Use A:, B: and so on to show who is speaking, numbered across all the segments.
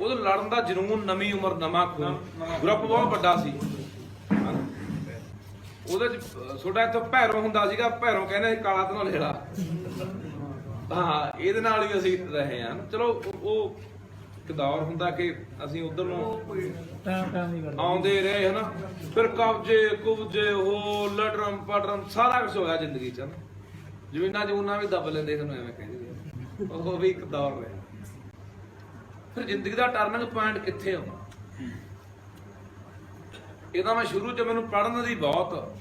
A: ਉਹਦੇ ਲੜਨ ਦਾ ਜਨੂਨ ਨਵੀਂ ਉਮਰ ਨਵਾਂ ਖੂਨ। ਗਰੁੱਪ ਬਹੁਤ ਵੱਡਾ ਸੀ। ਉਹਦੇ ਚ ਅਹ, ਤੁਹਾਡਾ ਇੱਥੇ ਹੁੰਦਾ ਸੀਗਾ ਭੈਰੋ ਕਹਿੰਦੇ ਸੀ ਕਾਲਾ ਤੋਂ ਲੇਲਾ ਹਾਂ ਇਹਦੇ ਨਾਲ ਹੀ ਅਸੀਂ ਰਹੇ ਹਾਂ। ਚਲੋ ਉਹ- ਇੱਕ ਦੌਰ ਹੁੰਦਾ ਕਿ ਅਸੀਂ ਉਧਰ ਨੂੰ
B: ਟਾਈਮ ਟਾਈਮ ਦੀ ਗੱਲ
A: ਆਉਂਦੇ ਰਹੇ ਹਨਾ? ਫਿਰ ਕਬਜੇ ਕੁਬਜੇ ਹੋ ਲੜਰਮ ਪੜਰਮ ਸਾਰਾ ਕੁਝ ਹੋਇਆ ਜ਼ਿੰਦਗੀ ਚ ਹਨਾ? ਜ਼ਮੀਨਾਂ ਜਮੂਨਾਂ ਵੀ ਦੱਬ ਲੈਂਦੇ ਸਾਨੂੰ ਐਵੇਂ ਕਹਿੰਦੇ ਉਹ ਵੀ ਇੱਕ ਦੌਰ ਰਿਹਾ। ਫਿਰ ਜ਼ਿੰਦਗੀ ਦਾ ਟਰਨਿੰਗ ਪੁਆਇੰਟ ਕਿੱਥੇ ਆਉਂਦਾ ਇਹਦਾ ਮੈਂ ਸ਼ੁਰੂ ਚ ਮੈਨੂੰ ਪੜਨ ਦੀ ਬਹੁਤ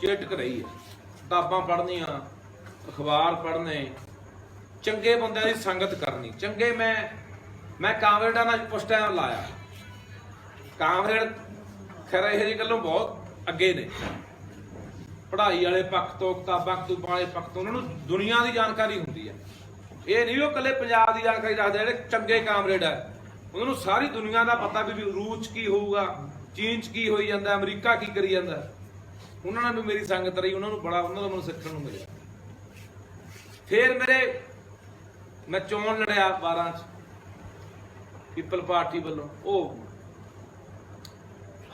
A: ਚੇਟਕ ਰਹੀ ਹੈ ਕਿਤਾਬਾਂ ਪੜ੍ਹਨੀਆਂ, ਅਖਬਾਰ ਪੜ੍ਹਨੇ, ਚੰਗੇ ਬੰਦਿਆਂ ਦੀ ਸੰਗਤ ਕਰਨੀ। ਚੰਗੇ ਮੈਂ ਮੈਂ ਕਾਮਰੇਡਾਂ ਨਾਲ ਕੁਛ ਟਾਈਮ ਲਾਇਆ। ਕਾਮਰੇਡ ਖੈਰ ਇਹ ਜੀ ਗੱਲੋਂ ਬਹੁਤ ਅੱਗੇ ਨੇ। ਪੜ੍ਹਾਈ ਵਾਲੇ ਪੱਖ ਤੋਂ, ਕਿਤਾਬਾਂ, ਕਤੂਬਾਂ ਵਾਲੇ ਪੱਖ ਤੋਂ ਉਹਨਾਂ ਨੂੰ ਦੁਨੀਆ ਦੀ ਜਾਣਕਾਰੀ ਹੁੰਦੀ ਹੈ ਇਹ ਨਹੀਂ, ਉਹ ਇਕੱਲੇ ਪੰਜਾਬ ਦੀ ਜਾਣਕਾਰੀ ਰੱਖਦੇ ਜਿਹੜੇ ਚੰਗੇ ਕਾਮਰੇਡ ਹੈ ਉਹਨਾਂ ਨੂੰ ਸਾਰੀ ਦੁਨੀਆ ਦਾ ਪਤਾ ਵੀ ਰੂਸ 'ਚ ਕੀ ਹੋਊਗਾ, ਚੀਨ 'ਚ ਕੀ ਹੋਈ ਜਾਂਦਾ, ਅਮਰੀਕਾ ਕੀ ਕਰੀ ਜਾਂਦਾ। ਉਹਨਾਂ ਨਾਲ ਵੀ ਮੇਰੀ ਸੰਗਤ ਰਹੀ, ਉਹਨਾਂ ਨੂੰ ਬੜਾ, ਉਹਨਾਂ ਦਾ ਮੈਨੂੰ ਸਿੱਖਣ ਨੂੰ ਮਿਲਿਆ। ਫਿਰ ਮੇਰੇ, ਮੈਂ ਚੋਣ ਲੜਿਆ 12 ਚ, ਪੀਪਲ ਪਾਰਟੀ ਵੱਲੋਂ। ਉਹ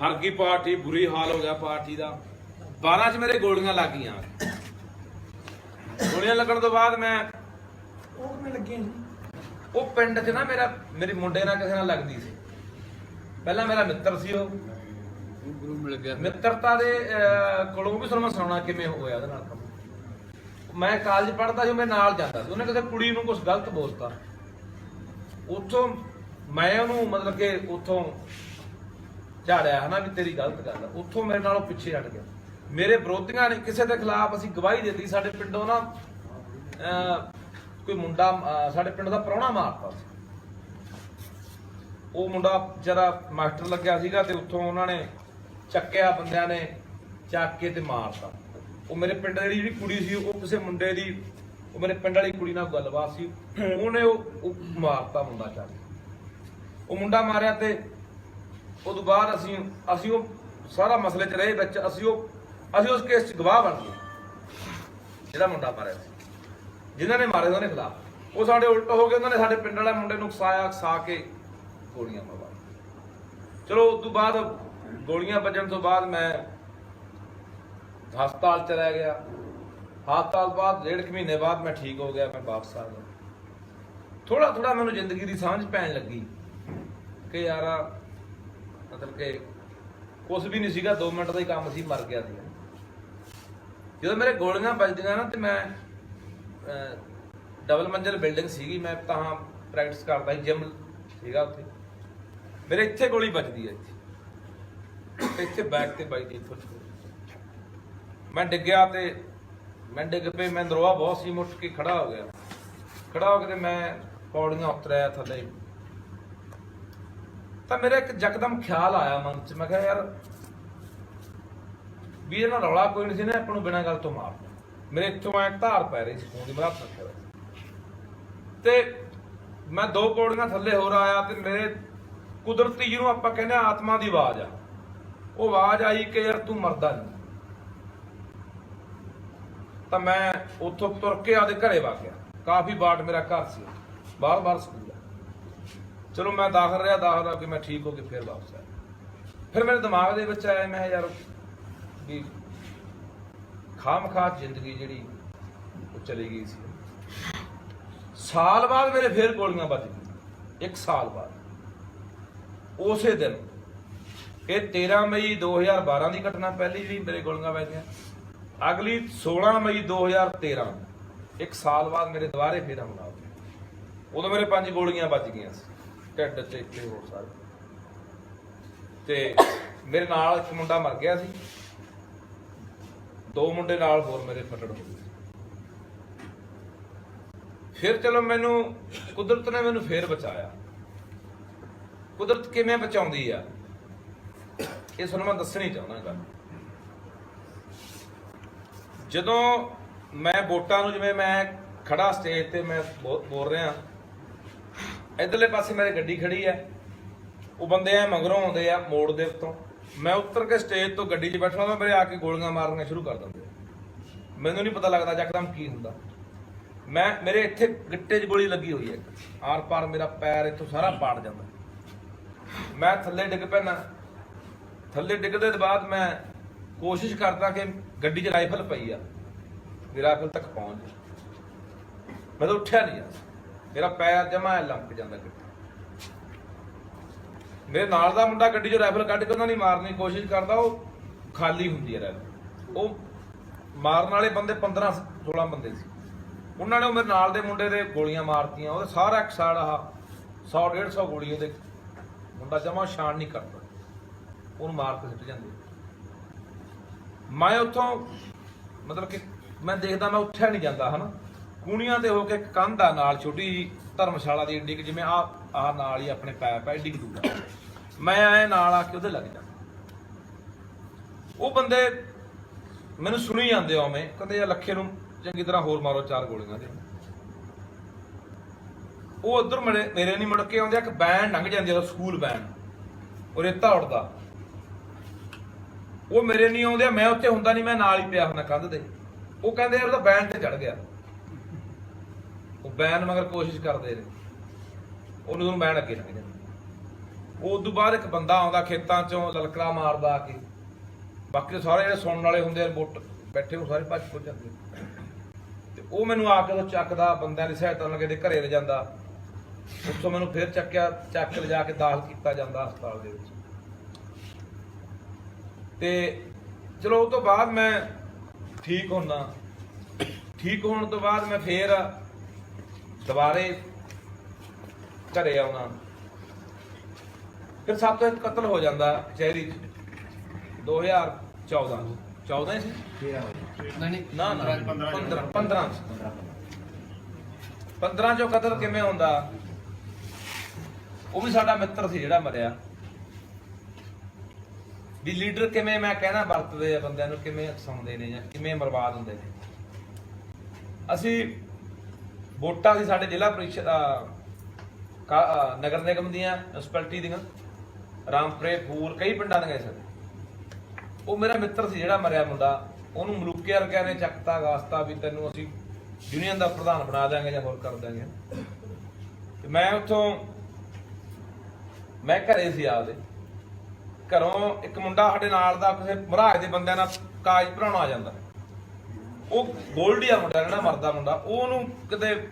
A: ਹਰ ਗਈ ਪਾਰਟੀ, ਬੁਰੀ ਹਾਲ ਹੋ ਗਿਆ ਪਾਰਟੀ ਦਾ। 12 ਚ ਮੇਰੇ ਗੋਲੀਆਂ ਲੱਗ ਗਈਆਂ। ਗੋਲੀਆਂ ਲੱਗਣ ਤੋਂ ਬਾਅਦ ਮੈਂ
B: ਕਿਵੇਂ ਲੱਗੇ ਜੀ?
A: ਉਹ ਪਿੰਡ 'ਚ ਨਾ ਮੇਰਾ ਮੇਰੇ ਮੁੰਡੇ ਨਾਲ ਕਿਸੇ ਨਾਲ ਲੱਗਦੀ ਸੀ। ਪਹਿਲਾਂ ਮੇਰਾ ਮਿੱਤਰ ਸੀ ਉਹ।
C: ਗੁਰੂ ਮਿਲ ਗਿਆ।
A: ਮਿੱਤਰਤਾ ਦੇ ਅਹ, ਕੋਲੋਂ ਵੀ ਤੁਹਾਨੂੰ ਮੈਂ ਸੁਣਾਉਣਾ ਕਿਵੇਂ ਹੋਇਆ ਉਹਦੇ ਨਾਲ ਕੰਮ। ਮੈਂ ਕਾਲਜ ਪੜ੍ਹਦਾ ਸੀ ਮੈਂ ਨਾਲ ਜਾਂਦਾ ਸੀ। ਉਹਨੇ ਕਿਸੇ ਕੁੜੀ ਨੂੰ ਕੁਝ ਗਲਤ ਬੋਲਤਾ। ਉੱਥੋਂ ਮੈਂ ਉਹਨੂੰ ਮਤਲਬ ਕਿ ਉੱਥੋਂ ਝਾੜਿਆ ਹਨਾ ਵੀ ਤੇਰੀ ਗਲਤ ਗੱਲ ਆ। ਉੱਥੋਂ ਮੇਰੇ ਨਾਲੋਂ ਪਿੱਛੇ ਹਟ ਗਿਆ। ਮੇਰੇ ਵਿਰੋਧੀਆਂ ਨੇ ਕਿਸੇ ਦੇ ਖਿਲਾਫ ਅਸੀਂ ਗਵਾਹੀ ਦਿੱਤੀ। ਸਾਡੇ ਪਿੰਡੋਂ ਨਾ ਅਹ, ਕੋਈ ਮੁੰਡਾ ਅਹ, ਸਾਡੇ ਪਿੰਡ ਦਾ ਪ੍ਰਾਹੁਣਾ ਮਾਰਤਾ ਸੀ। ਉਹ ਮੁੰਡਾ ਜਰਾ ਮਾਸਟਰ ਲੱਗਿਆ ਸੀਗਾ ਤੇ ਉੱਥੋਂ ਉਹਨਾਂ ਨੇ ਚੱਕਿਆ ਬੰਦਿਆਂ ਨੇ ਚੱਕ ਕੇ ਤੇ ਮਾਰਤਾ। ਉਹ ਮੇਰੇ ਪਿੰਡ ਦੀ ਜਿਹੜੀ ਕੁੜੀ ਸੀ ਉਹ ਕਿਸੇ ਮੁੰਡੇ ਦੀ ਉਹ ਮੇਰੇ ਪਿੰਡ ਵਾਲੀ ਕੁੜੀ ਨਾਲ ਗੱਲਬਾਤ ਸੀ। ਉਹਨੇ ਉਹ ਉਹ ਮਾਰਤਾ ਮੁੰਡਾ ਚੱਕ ਕੇ। ਉਹ ਮੁੰਡਾ ਮਾਰਿਆ ਤੇ ਉਦੋਂ ਬਾਅਦ ਅਸੀਂ ਅਸੀਂ ਉਹ ਸਾਰਾ ਮਸਲੇ 'ਚ ਰਹੇ ਵਿੱਚ ਅਸੀਂ ਉਹ ਅਸੀਂ ਉਸ ਕੇਸ 'ਚ ਗਵਾਹ ਬਣ ਗਏ। ਜਿਹੜਾ ਮੁੰਡਾ ਮਾਰਿਆ ਸੀ। ਜਿਨ੍ਹਾਂ ਨੇ ਮਾਰੇ ਉਹਨੇ ਖਿਲਾਫ। ਉਹ ਸਾਡੇ ਉਲਟ ਹੋ ਗਏ, ਉਹਨਾਂ ਨੇ ਸਾਡੇ ਪਿੰਡ ਵਾਲੇ ਮੁੰਡੇ ਨੂੰ ਫਸਾਇਆ ਖਸਾ ਕੇ ਗੋਲੀਆਂ ਮਾਰ ਚਲੋ, ਉਸ ਤੋਂ ਬਾਅਦ ਗੋਲੀਆਂ ਵੱਜਣ ਤੋਂ ਬਾਅਦ ਮੈਂ ਹਸਪਤਾਲ ਚ ਰਹਿ ਗਿਆ। ਹਸਪਤਾਲ ਬਾਅਦ ਡੇਢ ਕੁ ਮਹੀਨੇ ਬਾਅਦ ਮੈਂ ਠੀਕ ਹੋ ਗਿਆ, ਮੈਂ ਵਾਪਸ ਆ ਗਿਆ। ਥੋੜਾ ਥੋੜਾ ਮੈਨੂੰ ਜ਼ਿੰਦਗੀ ਦੀ ਸਮਝ ਪੈਣ ਲੱਗੀ ਕਿ ਯਾਰ ਮਤਲਬ ਕਿ ਕੁਝ ਵੀ ਨਹੀਂ ਸੀਗਾ 2 ਮਿੰਟ ਦਾ ਹੀ ਕੰਮ ਸੀ, ਮਰ ਗਿਆ ਸੀ। ਜਦੋਂ ਮੇਰੇ ਗੋਲੀਆਂ ਵੱਜਦੀਆਂ ਨਾ ਤੇ ਮੈਂ ਡਬਲ ਮੰਜ਼ਿਲ ਬਿਲਡਿੰਗ ਸੀਗੀ, ਮੈਂ ਤਾਂ ਪ੍ਰੈਕਟਿਸ ਕਰਦਾ ਸੀ ਜਿਮ ਸੀਗਾ ਉੱਥੇ। ਮੇਰੇ ਇੱਥੇ ਗੋਲੀ ਵੱਜਦੀ ਹੈ ਇੱਥੇ। ਇੱਥੇ ਬੈਕ ਤੇ ਵੱਜਦੀ ਇੱਥੋਂ ਮੈਂ ਡਿੱਗਿਆ ਤੇ ਮੈਂ ਡਿੱਗ ਪਈ ਮੈਂ ਨਰਵਾ ਬਹੁਤ ਸੀ ਮੁੱਠ ਕੇ ਖੜਾ ਹੋ ਗਿਆ। ਖੜਾ ਹੋ ਕੇ ਤੇ ਮੈਂ ਪੌੜੀਆਂ ਉਤਰਿਆ ਥੱਲੇ। ਤਾਂ ਮੇਰਾ ਇੱਕ ਯਕਦਮ ਖਿਆਲ ਆਇਆ ਮਨ 'ਚ। ਮੈਂ ਕਿਹਾ, ਯਾਰ, ਵੀ ਇਹਨਾਂ ਰੌਲਾ ਕੋਈ ਨਹੀਂ ਸੀ ਨਾ, ਆਪਾਂ ਨੂੰ ਬਿਨਾਂ ਗੱਲ ਤੋਂ ਮਾਰ ਮੇਰੇ ਇੱਥੋਂ ਐ ਧਾਰ ਪੈ ਰਹੀ ਸੀ ਖੂਨ ਦੀ ਮੇਰਾ ਹੱਥ ਰੱਖਿਆ ਹੋਇਆ ਸੀ। ਤੇ ਮੈਂ ਦੋ ਪੌੜੀਆਂ ਥੱਲੇ ਹੋਰ ਆਇਆ ਤੇ ਮੇਰੇ ਕੁਦਰਤੀ ਜਿਹਨੂੰ ਆਪਾਂ ਕਹਿੰਦੇ ਆ ਆਤਮਾ ਦੀ ਆਵਾਜ਼ ਆ। ਉਹ ਆਵਾਜ਼ ਆਈ ਕਿ ਯਾਰ ਤੂੰ ਮਰਦਾ ਨਹੀਂ। ਤਾਂ ਮੈਂ ਉੱਥੋਂ ਤੁਰ ਕੇ ਆਦੇ ਘਰੇ ਵਾ ਗਿਆ। ਕਾਫੀ ਬਾਟ ਮੇਰਾ ਘਰ ਸੀ ਬਾਹਰ ਬਾਹਰ ਸਕੂਲ ਆ। ਚਲੋ ਮੈਂ ਦਾਖਲ ਰਿਹਾ, ਦਾਖਲ ਆ ਕੇ ਮੈਂ ਠੀਕ ਹੋ ਕੇ ਫਿਰ ਵਾਪਸ ਆਇਆ। ਫਿਰ ਮੇਰੇ ਦਿਮਾਗ ਦੇ ਵਿੱਚ ਆਇਆ, ਮੈਂ ਕਿਹਾ ਯਾਰ ਵੀ ਖਾਮਖਾ ਜ਼ਿੰਦਗੀ ਜਿਹੜੀ ਉਹ ਚਲੀ ਗਈ ਸੀ। ਸਾਲ ਬਾਅਦ ਮੇਰੇ ਫੇਰ ਗੋਲੀਆਂ ਵੱਜ ਗਈਆਂ। ਇੱਕ ਸਾਲ ਬਾਅਦ। ਉਸੇ ਦਿਨ ਇਹ 13 ਮਈ 2012 ਦੀ ਘਟਨਾ ਪਹਿਲੀ ਜਿਹੜੀ ਮੇਰੇ ਗੋਲੀਆਂ ਵੱਜੀਆਂ ਅਗਲੀ 16 ਮਈ 2013 ਇੱਕ ਸਾਲ ਬਾਅਦ ਮੇਰੇ ਦੁਬਾਰੇ ਫੇਰ ਹਮਲਾ ਹੋ ਗਿਆ। ਉਦੋਂ ਮੇਰੇ ਪੰਜ ਗੋਲੀਆਂ ਵੱਜ ਗਈਆਂ ਸੀ। ਢਿੱਡ 'ਚ ਇੱਥੇ ਹੋਰ ਸਾਰੇ ਤੇ ਮੇਰੇ ਨਾਲ ਇੱਕ ਮੁੰਡਾ ਮਰ ਗਿਆ ਸੀ। ਦੋ ਮੁੰਡੇ ਨਾਲ ਹੋਰ ਮੇਰੇ ਫਟੜ ਹੋ ਗਏ। ਫਿਰ ਚਲੋ ਮੈਨੂੰ ਕੁਦਰਤ ਨੇ ਮੈਨੂੰ ਫੇਰ ਬਚਾਇਆ। ਕੁਦਰਤ ਕਿਵੇਂ ਬਚਾਉਂਦੀ ਆ? ਇਹ ਤੁਹਾਨੂੰ ਮੈਂ ਦੱਸਣੀ ਚਾਹੁੰਦਾ ਗੱਲ। ਜਦੋਂ ਮੈਂ ਵੋਟਾਂ ਨੂੰ ਜਿਵੇਂ ਮੈਂ ਖੜਾ ਸਟੇਜ ਤੇ ਮੈਂ ਬੋ- ਬੋਲ ਰਿਹਾ, ਇਧਰਲੇ ਪਾਸੇ ਮੇਰੇ ਗੱਡੀ ਖੜੀ ਹੈ। ਉਹ ਬੰਦੇ ਆ ਮਗਰੋਂ ਆਉਂਦੇ ਆ ਮੋੜ ਦੇ ਉੱਤੋਂ। ਮੈਂ ਉੱਤਰ ਕੇ ਸਟੇਜ ਤੋਂ ਗੱਡੀ 'ਚ ਬੈਠਣਾ ਤਾਂ ਮੇਰੇ ਆ ਕੇ ਗੋਲੀਆਂ ਮਾਰਨੀਆਂ ਸ਼ੁਰੂ ਕਰ ਦਿੰਦੇ ਮੈਨੂੰ ਨਹੀਂ ਪਤਾ ਲੱਗਦਾ ਯਕਦਮ ਕੀ ਹੁੰਦਾ। ਮੈਂ, ਮੇਰੇ ਇੱਥੇ ਗਿੱਟੇ 'ਚ ਗੋਲੀ ਲੱਗੀ ਹੋਈ ਹੈ ਆਰ ਪਾਰ ਮੇਰਾ ਪੈਰ ਇੱਥੋਂ ਸਾਰਾ ਪਾੜ ਜਾਂਦਾ। ਮੈਂ ਥੱਲੇ ਡਿੱਗ ਪੈਣਾ ਥੱਲੇ ਡਿੱਗਦੇ ਤੋਂ ਬਾਅਦ ਮੈਂ ਕੋਸ਼ਿਸ਼ ਕਰਦਾ ਕਿ ਗੱਡੀ 'ਚ ਰਾਈਫਲ ਪਈ ਆ। ਮੇਰਾ ਰਾਈਫਲ ਤੱਕ ਪਹੁੰਚ ਜਾ ਮੈਂ ਤਾਂ ਉੱਠਿਆ ਨਹੀਂ ਜਾਂਦਾ ਮੇਰਾ ਪੈਰ ਜਮਾ ਲੰਕ ਜਾਂਦਾ ਗਿੱਟੇ ਮੇਰੇ ਨਾਲ ਦਾ ਮੁੰਡਾ ਗੱਡੀ 'ਚੋਂ ਰਾਈਫਲ ਕੱਢ ਕੇ ਉਹਨਾਂ ਨੇ ਮਾਰਨ ਦੀ ਕੋਸ਼ਿਸ਼ ਕਰਦਾ ਉਹ ਖਾਲੀ ਹੁੰਦੀ ਹੈ ਰਾਈਫਲ ਉਹ ਮਾਰਨ ਵਾਲੇ ਬੰਦੇ 15 16 ਬੰਦੇ ਸੀ। ਉਹਨਾਂ ਨੇ ਉਹ ਮੇਰੇ ਨਾਲ ਦੇ ਮੁੰਡੇ ਦੇ ਗੋਲੀਆਂ ਮਾਰਤੀਆਂ, ਉਹਦੇ ਸਾਰਾ ਇੱਕ ਸਾੜ ਆਹ 100 150 ਗੋਲੀ ਉਹਦੇ। ਮੁੰਡਾ ਜਮਾ ਸ਼ਾਨ ਨਹੀਂ ਕਰਦਾ। ਉਹਨੂੰ ਮਾਰ ਕੇ ਸਿੱਟ ਜਾਂਦੇ। ਮੈਂ ਉੱਥੋਂ, ਮਤਲਬ ਕਿ ਮੈਂ ਦੇਖਦਾ ਮੈਂ ਉੱਠਿਆ ਨਹੀਂ ਜਾਂਦਾ, ਹਨਾ। ਕੂਣੀਆਂ ਤੇ ਹੋ ਕੇ ਕੰਧ ਆ ਨਾਲ ਛੋਟੀ ਜਿਹੀ। ਧਰਮਸ਼ਾਲਾ ਦੀ ਏਡੀ ਜਿਵੇਂ ਆ ਆ ਨਾਲ ਹੀ ਆਪਣੇ ਪੈਪ ਐ ਏਡੀ ਦੂਰ ਆ ਮੈਂ ਐ ਨਾਲ ਆ ਕੇ ਉਹਦੇ ਲੱਗ ਜਾਂਦਾ ਉਹ ਬੰਦੇ ਮੈਨੂੰ ਸੁਣੀ ਜਾਂਦੇ ਓਵੇਂ ਕਹਿੰਦੇ ਯਾ ਲੱਖੇ ਨੂੰ ਚੰਗੀ ਤਰ੍ਹਾਂ ਹੋਰ ਮਾਰੋ, ਚਾਰ ਗੋਲੀਆਂ ਦੇ। ਉਹ ਉਧਰ ਮੇਰੇ ਮੇਰੇ ਨਹੀਂ ਮੁੜ ਕੇ ਆਉਂਦੇ, ਇੱਕ ਬੈਨ ਲੰਘ ਜਾਂਦੀ ਆ, ਸਕੂਲ ਬੈਨ। ਉਹ ਰੇਤਾ ਉੜਦਾ ਉਹ ਮੇਰੇ ਨਹੀਂ ਆਉਂਦੇ, ਮੈਂ ਉੱਥੇ ਹੁੰਦਾ ਨਹੀਂ, ਮੈਂ ਨਾਲ ਹੀ ਪਿਆ ਹੁੰਦਾ ਕੰਧ ਦੇ ਉਹ ਕਹਿੰਦੇ ਯਾਰ ਉਹਦਾ ਬੈਨ ਤੇ ਚੜ ਗਿਆ। ਉਹ ਬੈਨ ਮਗਰ ਕੋਸ਼ਿਸ਼ ਕਰਦੇ ਰਹੇ। ਉਹਨੂੰ ਉਹਨੂੰ ਬੈਨ ਅੱਗੇ ਲੰਘ ਜਾਂਦਾ ਉਹ ਤੋਂ ਬਾਅਦ ਇੱਕ ਬੰਦਾ ਆਉਂਦਾ ਖੇਤਾਂ ਚੋਂ ਲਲਕਰਾ ਮਾਰਦਾ ਆ ਕੇ। ਬਾਕੀ ਸਾਰੇ ਜਿਹੜੇ ਸੁਣਨ ਵਾਲੇ ਹੁੰਦੇ ਆ ਵੋਟ ਬੈਠੇ ਉਹ ਸਾਰੇ ਭੱਜ ਭੁੱਜ ਜਾਂਦੇ ਤੇ ਉਹ ਮੈਨੂੰ ਆ ਕੇ ਉਹ ਚੱਕਦਾ, ਬੰਦਿਆਂ ਦੀ ਸਹਾਇਤਾ ਨਾਲ ਕਿਤੇ ਘਰੇ ਲੈ ਜਾਂਦਾ। ਉੱਥੋਂ ਮੈਨੂੰ ਫਿਰ ਚੱਕਿਆ, ਚੱਕ ਲਿਜਾ ਕੇ ਦਾਖਲ ਕੀਤਾ ਜਾਂਦਾ ਹਸਪਤਾਲ ਦੇ ਵਿੱਚ। ਤੇ ਚਲੋ ਉਹ ਤੋਂ ਬਾਅਦ ਮੈਂ ਠੀਕ ਹੋਣਾ ਠੀਕ ਹੋਣ ਤੋਂ ਬਾਅਦ ਮੈਂ ਫੇਰ ਦੁਬਾਰੇ ਘਰੇ ਆਉਣਾ। ਫਿਰ ਸਭ ਤੋਂ ਇੱਕ ਕਤਲ ਹੋ ਜਾਂਦਾ ਕਚਹਿਰੀ 'ਚ। 2014 14 ਸੀ?
C: ਨਹੀਂ
A: ਨਾ ਨਾ। 15 15 15 ਚੋਂ। ਕਤਲ ਕਿਵੇਂ ਹੁੰਦਾ? ਉਹ ਵੀ ਸਾਡਾ ਮਿੱਤਰ ਸੀ ਜਿਹੜਾ ਮਰਿਆ। ਵੀ ਲੀਡਰ ਕਿਵੇਂ ਮੈਂ ਕਹਿਣਾ ਵਰਤਦੇ ਆ ਬੰਦਿਆਂ ਨੂੰ ਕਿਵੇਂ ਉਕਸਾਉਂਦੇ ਨੇ ਜਾਂ ਕਿਵੇਂ ਬਰਬਾਦ ਹੁੰਦੇ ਨੇ। ਅਸੀਂ ਵੋਟਾਂ ਸੀ ਸਾਡੇ ਜ਼ਿਲ੍ਹਾ ਪ੍ਰੀਸ਼ਦ ਕਾ- ਨਗਰ ਨਿਗਮ ਦੀਆਂ ਮਿਊਨਿਸਪੈਲਿਟੀ ਦੀਆਂ, ਰਾਮਪੁਰੇ ਫੂਲ ਕਈ ਪਿੰਡਾਂ ਦੀਆਂ ਸੀ ਉਹ ਮੇਰਾ ਮਿੱਤਰ ਸੀ ਜਿਹੜਾ ਮਰਿਆ ਮੁੰਡਾ, ਉਹਨੂੰ ਮਲੂਕੇ ਵਰਗਿਆਂ ਨੇ ਚੱਕਤਾ ਗਾਸਤਾ ਵੀ ਤੈਨੂੰ ਅਸੀਂ ਯੂਨੀਅਨ ਦਾ ਪ੍ਰਧਾਨ ਬਣਾ ਦਿਆਂਗੇ ਜਾਂ ਹੋਰ ਕਰ ਦਿਆਂਗੇ। ਤੇ ਮੈਂ ਉੱਥੋਂ, ਮੈਂ ਘਰੇ ਸੀ ਆਪਦੇ। ਘਰੋਂ ਇੱਕ ਮੁੰਡਾ ਸਾਡੇ ਨਾਲ ਦਾ, ਕਿਸੇ ਮਹਾਰਾਜ ਦੇ ਬੰਦਿਆਂ ਨਾਲ ਕਾਜ ਭਰਾਉਣ ਆ ਜਾਂਦਾ। ਉਹ ਗੋਲਡੀ ਆ ਮੁੰਡਾ, ਜਿਹੜਾ ਮਰਦਾ ਮੁੰਡਾ, ਉਹ ਉਹਨੂੰ ਕਿਤੇ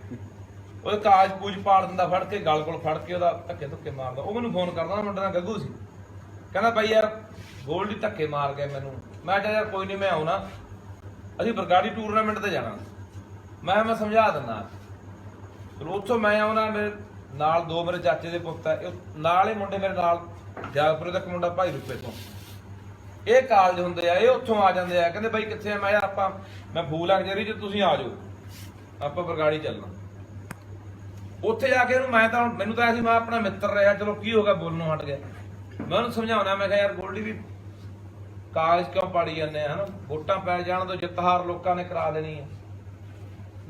A: ਉਹ ਕਾਜ ਪੂਜ ਪਾੜ ਦਿੰਦਾ, ਫੜ ਕੇ ਗਲ ਕੋਲ ਫੜ ਕੇ ਉਹਦਾ ਧੱਕੇ ਧੁੱਕੇ ਮਾਰਦਾ। ਉਹ ਮੈਨੂੰ ਫੋਨ ਕਰਦਾ ਮੁੰਡਾ ਨਾਲ ਗੱਗੂ ਸੀ। ਕਹਿੰਦਾ ਬਾਈ ਯਾਰ ਗੋਲਡੀ ਧੱਕੇ ਮਾਰ ਗਏ ਮੈਨੂੰ। ਮੈਂ ਕਿਹਾ, ਯਾਰ, ਕੋਈ ਨਹੀਂ ਮੈਂ ਆਉਣਾ। ਅਸੀਂ ਬਰਗਾੜੀ ਟੂਰਨਾਮੈਂਟ ਤੇ ਜਾਣਾ। ਮੈਂ ਕਿਹਾ, ਮੈਂ ਸਮਝਾ ਦਿੰਦਾ। ਫਿਰ ਉੱਥੋਂ ਮੈਂ ਆਉਣਾ, ਮੇਰੇ ਨਾਲ ਦੋ ਮੇਰੇ ਚਾਚੇ ਦੇ ਪੁੱਤ ਆ। ਇਹ ਨਾਲ ਹੀ ਮੁੰਡੇ ਮੇਰੇ ਨਾਲ ਜਾਗਪੁਰੇ ਦਾ ਮੁੰਡਾ ਭਾਈ ਰੂਪੇ ਤੋਂ। ਇਹ ਕਾਲਜ ਹੁੰਦੇ ਆ, ਇਹ ਉੱਥੋਂ ਆ ਜਾਂਦੇ ਆ। ਕਹਿੰਦੇ ਬਾਈ ਕਿੱਥੇ ਆ? ਮੈਂ ਯਾਰ ਆਪਾਂ, ਮੈਂ ਫੂਲ ਅਗਜਰੀ ਚ ਤੁਸੀਂ ਆ ਜਾਓ। ਆਪਾਂ ਬਰਗਾੜੀ ਚੱਲਣਾ। ਉੱਥੇ ਜਾ ਕੇ ਇਹਨੂੰ ਮੈਂ ਤਾਂ ਮੈਨੂੰ ਤਾਂ ਐਸੀ ਮੈਂ ਆਪਣਾ ਮਿੱਤਰ ਰਿਹਾ, ਚਲੋ ਕੀ ਹੋ ਗਿਆ, ਬੋਲਣੋਂ ਹਟ ਗਿਆ। ਮੈਂ ਉਹਨੂੰ ਸਮਝਾਉਣਾ, ਮੈਂ ਕਿਹਾ ਯਾਰ ਗੋਲਡੀ ਵੀ ਕਾਗਜ਼ ਕਿਉਂ ਪਾੜੀ ਜਾਂਦੇ ਆ, ਹਨਾ? ਵੋਟਾਂ ਪੈ ਜਾਣ ਤੋਂ ਜਿੱਤ ਹਾਰ ਲੋਕਾਂ ਨੇ ਕਰਾ ਦੇਣੀ ਹੈ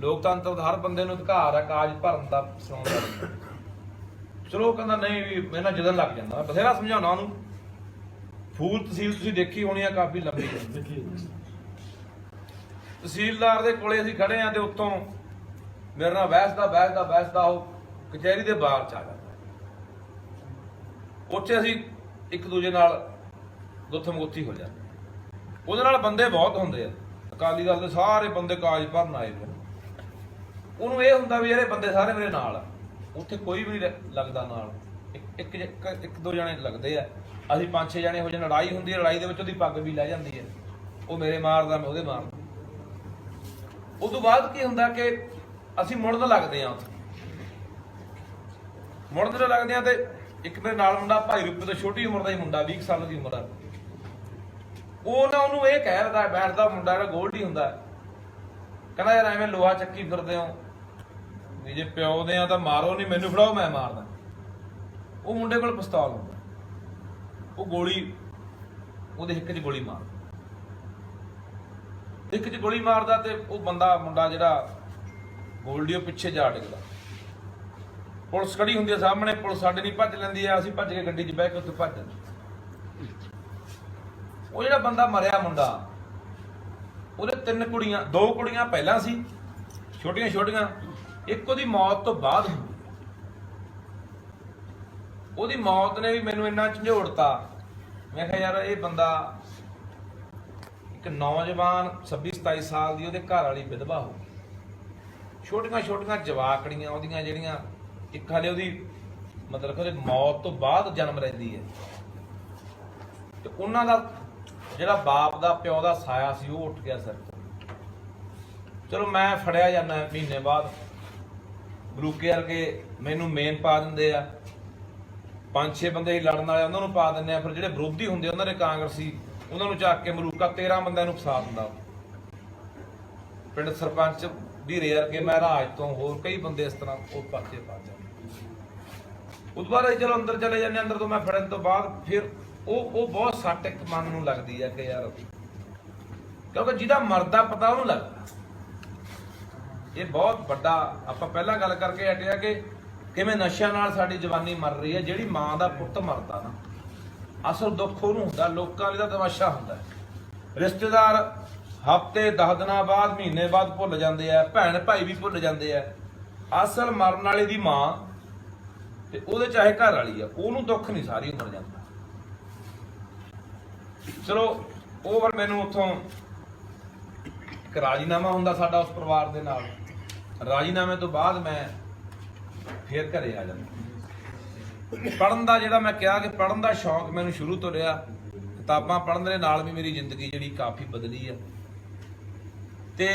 A: ਲੋਕਤੰਤਰ ਦਾ ਹਰ ਬੰਦੇ ਨੂੰ ਅਧਿਕਾਰ ਹੈ ਕਾਗਜ਼ ਭਰਨ ਦਾ ਸੁਣਾਉਣ ਚਲੋ ਉਹ ਕਹਿੰਦਾ, ਨਹੀਂ ਵੀ ਇਹਨਾਂ ਨਾ ਜਦਨ ਲੱਗ ਜਾਂਦਾ। ਬਥੇਰਾ ਸਮਝਾਉਣਾ ਉਹਨੂੰ। ਫੂਲ ਤਹਿਸੀਲ ਤੁਸੀਂ ਦੇਖੀ ਹੋਣੀ ਆ, ਕਾਫੀ ਲੰਬੀ। ਹੈ ਤਹਿਸੀਲਦਾਰ ਦੇ ਕੋਲੇ ਅਸੀਂ ਖੜੇ ਆਂ ਤੇ ਉੱਤੋਂ ਮੇਰੇ ਨਾਲ ਬਹਿਸਦਾ ਬਹਿਸਦਾ ਬਹਿਸਦਾ ਉਹ ਕਚਹਿਰੀ ਦੇ ਬਾਹਰ ਚ ਆ ਜਾਂਦਾ। ਉੱਥੇ ਅਸੀਂ ਇੱਕ ਦੂਜੇ ਨਾਲ ਗੁੱਥਮ ਗੁੱਥੀ ਹੋ ਜਾਂਦੇ ਉਹਦੇ ਨਾਲ ਬੰਦੇ ਬਹੁਤ ਹੁੰਦੇ ਆ। ਅਕਾਲੀ ਦਲ ਦੇ ਸਾਰੇ ਬੰਦੇ ਕਾਗਜ਼ ਭਰਨ ਆਏ ਨੇ। ਉਹਨੂੰ ਇਹ ਹੁੰਦਾ ਵੀ ਜਿਹੜੇ ਬੰਦੇ ਸਾਰੇ ਮੇਰੇ ਨਾਲ ਆ। ਉੱਥੇ ਕੋਈ ਵੀ ਨਹੀਂ ਲੱਗਦਾ ਨਾਲ। ਇੱਕ ਇੱਕ ਇੱਕ- ਦੋ ਜਣੇ ਲੱਗਦੇ ਆ। ਅਸੀਂ ਪੰਜ ਛੇ ਜਣੇ ਹੋ ਜਾਣ ਲੜਾਈ ਹੁੰਦੀ ਹੈ, ਲੜਾਈ ਦੇ ਵਿੱਚ ਉਹਦੀ ਪੱਗ ਵੀ ਲੈ ਜਾਂਦੀ ਹੈ। ਉਹ ਮੇਰੇ ਮਾਰਦਾ, ਮੈਂ ਉਹਦੇ ਮਾਰਦਾ। ਉਹ ਤੋਂ ਬਾਅਦ ਕੀ ਹੁੰਦਾ ਕਿ ਅਸੀਂ ਮੁੜਨ ਲੱਗਦੇ ਆ ਉੱਥੇ। ਮੁੜਨ ਜਦੋਂ ਲੱਗਦੇ ਆ ਤੇ ਇੱਕ ਮੇਰੇ ਨਾਲ ਮੁੰਡਾ ਭਾਈ ਰੂਪੇ ਤੋਂ ਛੋਟੀ ਉਮਰ ਦਾ ਹੀ ਮੁੰਡਾ 20 ਕੁ ਸਾਲ ਦੀ ਉਮਰ ਦਾ ਉਹ ਨਾ ਉਹਨੂੰ ਇਹ ਕਹਿ ਰਿਹਾ ਬੈਠਦਾ ਮੁੰਡਾ, ਜਿਹੜਾ ਗੋਲਡੀ ਹੁੰਦਾ। ਕਹਿੰਦਾ ਯਾਰ ਐਵੇਂ ਲੋਹਾ ਚੱਕੀ ਫਿਰਦੇ ਹੋ। ਵੀ ਜੇ ਪਿਓ ਦੇ ਆ ਤਾਂ ਮਾਰੋ, ਨਹੀਂ ਮੈਨੂੰ ਫੜਾਓ, ਮੈਂ ਮਾਰਦਾ। ਉਹ ਮੁੰਡੇ ਕੋਲ ਪਿਸਤੌਲ ਹੁੰਦਾ। ਉਹ ਗੋਲੀ, ਉਹਦੇ ਹਿੱਕ 'ਚ ਗੋਲੀ ਮਾਰ। ਹਿੱਕ 'ਚ ਗੋਲੀ ਮਾਰਦਾ ਤੇ ਉਹ ਬੰਦਾ, ਮੁੰਡਾ ਜਿਹੜਾ ਗੋਲਡੀਓ ਪਿੱਛੇ ਜਾ ਡਿੱਗਦਾ। ਪੁਲਿਸ ਖੜੀ ਹੁੰਦੀ ਹੈ ਸਾਹਮਣੇ, ਪੁਲਿਸ ਸਾਡੇ ਨਹੀਂ ਭੱਜ ਲੈਂਦੀ ਆ, ਅਸੀਂ ਭੱਜ ਕੇ ਗੱਡੀ 'ਚ ਬਹਿ ਕੇ ਉੱਥੇ ਭੱਜ ਜਾਂਦੇ। ਉਹ ਜਿਹੜਾ ਬੰਦਾ ਮਰਿਆ ਮੁੰਡਾ, ਉਹਦੇ ਤਿੰਨ ਕੁੜੀਆਂ, ਦੋ ਕੁੜੀਆਂ ਪਹਿਲਾਂ ਸੀ ਛੋਟੀਆਂ ਛੋਟੀਆਂ ਇੱਕ ਉਹਦੀ ਮੌਤ ਤੋਂ ਬਾਅਦ ਹੁੰਦੀ। ਉਹਦੀ ਮੌਤ ਨੇ ਵੀ ਮੈਨੂੰ ਇੰਨਾ ਝੰਜੋੜਤਾ। ਮੈਂ ਕਿਹਾ, ਯਾਰ, ਇਹ ਬੰਦਾ ਇੱਕ ਨੌਜਵਾਨ 26 27 ਸਾਲ ਦੀ ਉਹਦੇ ਘਰ ਵਾਲੀ ਵਿਧਵਾ ਹੋ ਗਈ। ਛੋਟੀਆਂ ਛੋਟੀਆਂ ਜਵਾਕੜੀਆਂ ਉਹਦੀਆਂ ਜਿਹੜੀਆਂ, ਇੱਕ ਹਾਲੇ ਉਹਦੀ ਮਤਲਬ ਕਿ ਉਹਦੇ ਮੌਤ ਤੋਂ ਬਾਅਦ ਜਨਮ ਲੈਂਦੀ ਹੈ। ਤੇ ਉਹਨਾਂ ਦਾ ਜਿਹੜਾ ਬਾਪ ਦਾ ਪਿਓ ਦਾ ਸਾਇਆ ਸੀ, ਉਹ ਉੱਠ ਗਿਆ ਸਿਰ ਤੋਂ। ਚਲੋ, ਮੈਂ ਫੜਿਆ ਜਾਂਦਾ ਮਹੀਨੇ ਬਾਅਦ। ਬਰੂਕੇ ਵਰਗੇ ਮੈਨੂੰ ਮੇਨ ਪਾ ਦਿੰਦੇ ਆ। ਪੰਜ ਛੇ ਬੰਦੇ ਹੀ ਲੜਨ ਵਾਲੇ ਉਹਨਾਂ ਨੂੰ ਪਾ ਦਿੰਦੇ ਆ, ਫਿਰ ਜਿਹੜੇ ਵਿਰੋਧੀ ਹੁੰਦੇ ਉਹਨਾਂ ਦੇ ਕਾਂਗਰਸੀ, ਉਹਨਾਂ ਨੂੰ ਚੱਕ ਕੇ ਮਲੂਕਾ 13 ਬੰਦਿਆਂ ਨੂੰ ਫਸਾ ਦਿੰਦਾ। ਪਿੰਡ ਸਰਪੰਚ ਵੀ ਰੇਅਰ ਕੇ ਮੈਂ ਰਾਜ ਤੋਂ ਹੋਰ ਕਈ ਬੰਦੇ ਇਸ ਤਰ੍ਹਾਂ ਉਹ ਪਾਸੇ ਪਾ ਜਾਂਦੇ। ਉਸ ਤੋਂ ਬਾਅਦ ਅਸੀਂ ਅੰਦਰ ਚਲੇ ਜਾਂਦੇ ਅੰਦਰ ਤੋਂ ਮੈਂ ਫੜਨ ਤੋਂ ਬਾਅਦ ਫਿਰ ਉਹ ਉਹ ਬਹੁਤ ਸੱਟ ਇੱਕ ਮਨ ਨੂੰ ਲੱਗਦੀ ਹੈ ਕਿ ਯਾਰ ਕਿਉਂਕਿ ਜਿਹਦਾ ਮਰਦਾ ਪਤਾ ਉਹਨੂੰ ਲੱਗਦਾ। ਇਹ ਬਹੁਤ ਵੱਡਾ, ਆਪਾਂ ਪਹਿਲਾਂ ਗੱਲ ਕਰਕੇ ਹਟਿਆ ਕਿ ਕਿਵੇਂ ਨਸ਼ਿਆਂ ਨਾਲ ਸਾਡੀ ਜਵਾਨੀ ਮਰ ਰਹੀ ਹੈ, ਜਿਹੜੀ ਮਾਂ ਦਾ ਪੁੱਤ ਮਰਦਾ ਨਾ। ਅਸਲ ਦੁੱਖ ਉਹਨੂੰ ਹੁੰਦਾ, ਲੋਕਾਂ ਲਈ ਤਾਂ ਤਮਾਸ਼ਾ ਹੁੰਦਾ ਰਿਸ਼ਤੇਦਾਰ ਹਫ਼ਤੇ 10 ਦਿਨਾਂ ਬਾਅਦ, ਮਹੀਨੇ ਬਾਅਦ ਭੁੱਲ ਜਾਂਦੇ ਆ, ਭੈਣ ਭਾਈ ਵੀ ਭੁੱਲ ਜਾਂਦੇ ਆ। ਅਸਲ ਮਰਨ ਵਾਲੇ ਦੀ ਮਾਂ ਤੇ ਉਹਦੇ ਚਾਹੇ ਘਰ ਵਾਲੀ ਆ, ਉਹਨੂੰ ਦੁੱਖ ਨਹੀਂ, ਸਾਰੀ ਉਮਰ ਜਾਂਦਾ। ਚਲੋ, ਉਹ ਵਾਰ ਮੈਨੂੰ ਉੱਥੋਂ ਇੱਕ ਰਾਜੀਨਾਮਾ ਹੁੰਦਾ ਸਾਡਾ ਉਸ ਪਰਿਵਾਰ ਦੇ ਨਾਲ। ਰਾਜੀਨਾਮੇ ਤੋਂ ਬਾਅਦ ਮੈਂ ਫੇਰ ਘਰੇ ਆ ਜਾਂਦਾ। ਪੜਨ ਦਾ ਜਿਹੜਾ ਮੈਂ ਕਿਹਾ ਕਿ ਪੜਨ ਦਾ ਸ਼ੌਂਕ ਮੈਨੂੰ ਸ਼ੁਰੂ ਤੋਂ ਰਿਹਾ, ਕਿਤਾਬਾਂ ਪੜਨ ਦੇ ਨਾਲ ਵੀ ਮੇਰੀ ਜ਼ਿੰਦਗੀ ਜਿਹੜੀ ਕਾਫੀ ਬਦਲੀ ਆ। ਤੇ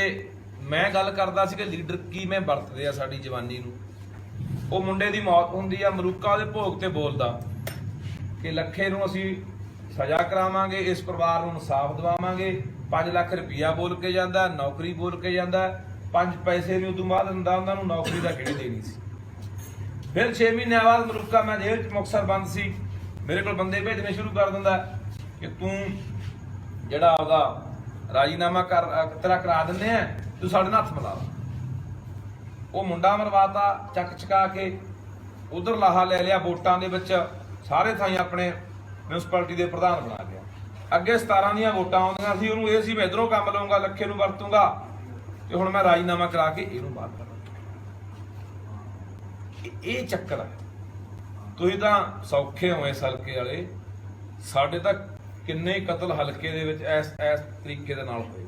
A: ਮੈਂ ਗੱਲ ਕਰਦਾ ਸੀ ਕਿ ਲੀਡਰ ਕੀ ਮੈਂ ਵਰਤਦੇ ਆ ਸਾਡੀ ਜਵਾਨੀ ਨੂੰ। ਉਹ ਮੁੰਡੇ ਦੀ ਮੌਤ ਹੁੰਦੀ ਆ, ਮਰੂਕਾ ਉਹਦੇ ਭੋਗ ਤੇ ਬੋਲਦਾ ਕਿ ਲੱਖੇ ਨੂੰ ਅਸੀਂ ਸਜ਼ਾ ਕਰਾਵਾਂਗੇ, ਇਸ ਪਰਿਵਾਰ ਨੂੰ ਇਨਸਾਫ ਦਿਵਾਵਾਂਗੇ। 5 ਲੱਖ ਰੁਪਇਆ ਬੋਲ ਕੇ ਜਾਂਦਾ, ਨੌਕਰੀ ਬੋਲ ਕੇ ਜਾਂਦਾ 5 ਪੈਸੇ ਵੀ ਉਦੋਂ ਬਾਅਦ ਦਿੰਦਾ, ਉਹਨਾਂ ਨੂੰ ਨੌਕਰੀ ਦਾ ਕਿਹੜੀ ਦੇਣੀ ਸੀ? ਫਿਰ 6 ਮਹੀਨਿਆਂ ਬਾਅਦ ਮਰੂਕਾ ਮੈਂ ਜੇਲ੍ਹ ਚ ਮੁਕਤਸਰ ਬੰਦ ਸੀ। ਮੇਰੇ ਕੋਲ ਬੰਦੇ ਭੇਜਣੇ ਸ਼ੁਰੂ ਕਰ ਦਿੰਦਾ ਕਿ ਤੂੰ ਜਿਹੜਾ ਉਹਦਾ ਰਾਜੀਨਾਮਾ ਕਰ ਅਹ ਤੇਰਾ ਕਰਾ ਦਿੰਦੇ ਆ, ਤੂੰ ਸਾਡੇ ਨਾਲ ਹੱਥ ਮਿਲਾ ਉਹ ਮੁੰਡਾ ਮਰਵਾਤਾ, ਚੱਕ ਚਕਾ ਕੇ ਉਧਰ ਲਾਹਾ ਲੈ ਲਿਆ ਵੋਟਾਂ ਦੇ ਵਿੱਚ, ਸਾਰੇ ਥਾਈ ਆਪਣੇ ਮਿਊਨਿਸਪੈਲਿਟੀ ਦੇ ਪ੍ਰਧਾਨ ਬਣਾ ਗਿਆ ਅੱਗੇ 17 ਦੀਆਂ ਵੋਟਾਂ ਆਉਂਦੀਆਂ ਸੀ, ਉਹਨੂੰ ਇਹ ਸੀ ਮੈਂ ਇਧਰੋਂ ਕੰਮ ਲਵਾਂਗਾ ਲੱਖੇ ਨੂੰ ਵਰਤੂੰਗਾ, ਤੇ ਹੁਣ ਮੈਂ ਰਾਜੀਨਾਮਾ ਕਰਾ ਕੇ ਇਹਨੂੰ ਬਾਹਰ ਕਰਾਂਗਾ ਇਹ- ਚੱਕਰ ਹੈ ਤੁਸੀਂ ਤਾਂ ਸੌਖੇ ਹੋਏ ਇਸ ਹਲਕੇ ਵਾਲੇ। ਸਾਡੇ ਤਾਂ ਕਿੰਨੇ ਕਤਲ ਹਲਕੇ ਦੇ ਵਿੱਚ ਇਸ ਇਸ ਤਰੀਕੇ ਦੇ ਨਾਲ ਹੋਏ।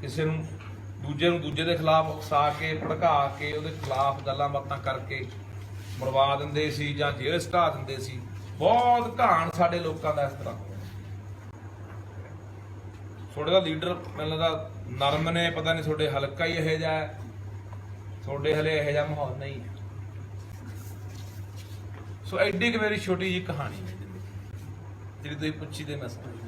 A: ਕਿਸੇ ਨੂੰ ਦੂਜੇ ਨੂੰ ਦੂਜੇ ਦੇ ਖਿਲਾਫ ਉਕਸਾ ਕੇ, ਭੜਕਾ ਕੇ, ਉਹਦੇ ਖਿਲਾਫ ਗੱਲਾਂ ਬਾਤਾਂ ਕਰਕੇ ਮਰਵਾ ਦਿੰਦੇ ਸੀ ਜਾਂ ਜੇਲ੍ਹ ਸਟਾ ਦਿੰਦੇ ਸੀ। ਬਹੁਤ ਘਾਣ ਸਾਡੇ ਲੋਕਾਂ ਦਾ ਇਸ ਤਰ੍ਹਾਂ ਹੋਇਆ। ਤੁਹਾਡੇ ਦਾ ਲੀਡਰ ਮੈਨੂੰ ਲੱਗਦਾ ਨਰਮ ਨੇ, ਪਤਾ ਨਹੀਂ ਤੁਹਾਡੇ ਹਲਕਾ ਹੀ ਇਹੋ ਜਿਹਾ ਤੁਹਾਡੇ ਹਲੇ ਇਹੋ ਜਿਹਾ ਮਾਹੌਲ ਨਹੀਂ ਹੈ। ਸੋ ਐਡੀ ਕਿ ਮੇਰੀ ਛੋਟੀ ਜੀ ਕਹਾਣੀ ਹੈ ਜਿਹੜੀ ਤੁਸੀਂ ਪੁੱਛੀ ਤੇ ਮੈਂ ਸਮਝ